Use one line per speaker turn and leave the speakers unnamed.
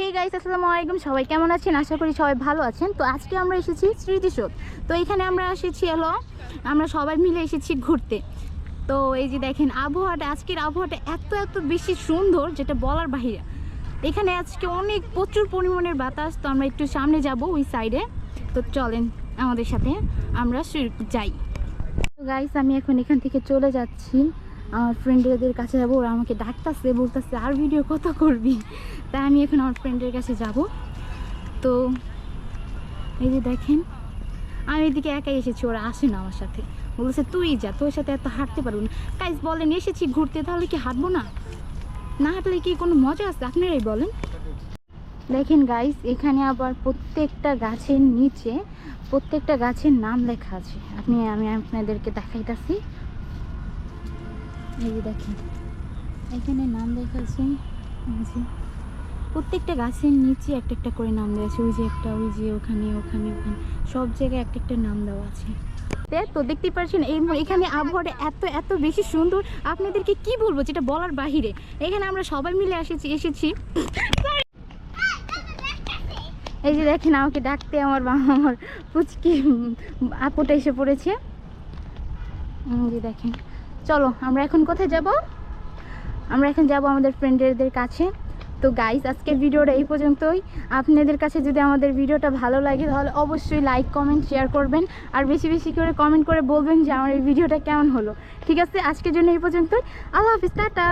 Hey guys আসসালামু আলাইকুম। সবাই কেমন আছেন? আশা করি সবাই ভালো আছেন। তো আজকে আমরা এসেছি স্মৃতিসৌধ। তো এখানে আমরা এসেছি, হলো, আমরা সবাই মিলে এসেছি ঘুরতে। তো এই যে দেখেন, আবহাওয়াটা, আজকের আবহাওয়াটা এত এত বেশি সুন্দর, যেটা বলার বাহিরে। এখানে আজকে অনেক প্রচুর পরিমাণের বাতাস। তো আমরা একটু সামনে যাব ওই সাইডে তো চলেন আমাদের সাথে আমরা যাই। তো গাইস আমি এখন এখান থেকে চলে যাচ্ছি। আমার ফ্রেন্ডদের কাছে যাব, ওরা আমাকে ডাকতেছে, বলতেছে, আর ভিডিও কত করবি? তাই আমি এখন আমার ফ্রেন্ডের কাছে যাব। তো এই যে দেখেন, আমি এদিকে একাই এসেছি, ওরা আসে না আমার সাথে। বলছে তুই যা, তোর সাথে এত হাঁটতে পারব না। গাইস বলেন, এসেছি ঘুরতে, তাহলে কি হাঁটবো না? না হাঁটলে কি কোনো মজা আছে? আপনারাই বলেন। দেখেন গাইস এখানে আবার প্রত্যেকটা গাছের নিচে প্রত্যেকটা গাছের নাম লেখা আছে। আপনি, আমি আপনাদেরকে দেখাইতাছি। এই যে দেখেন, এখানে নাম লেখা আছে প্রত্যেকটা গাছের নিচে একটা একটা করে নাম দেওয়া আছে, ওই যে একটা, ওই যে ওখানে ওখানে ওখানে, সব জায়গায় একটা একটা নাম দেওয়া আছে। তে- দেখতেই পাচ্ছেন এই এখানে আবহাওয়াটা এত এত বেশি সুন্দর, আপনাদেরকে কি বলব যেটা বলার বাহিরে? এখানে আমরা সবাই মিলে এসেছি এসেছি। এই যে দেখেন, আমাকে ডাকতে আমার আমার পুচকি আপুটা এসে পড়েছে। এই যে দেখেন চলো, আমরা এখন কোথায় যাব? আমরা এখন যাব আমাদের ফ্রেন্ডদের কাছে। তো গাইস আজকের ভিডিওটা এই পর্যন্তই। আপনাদের কাছে যদি আমাদের ভিডিওটা ভালো লাগে, তাহলে অবশ্যই লাইক কমেন্ট শেয়ার করবেন। আর বেশি বেশি করে কমেন্ট করে বলবেন যে আমার এই ভিডিওটা কেমন হলো। ঠিক আছে? আজকের জন্য এই পর্যন্তই। আল্লাহ হাফিজ, টাটা।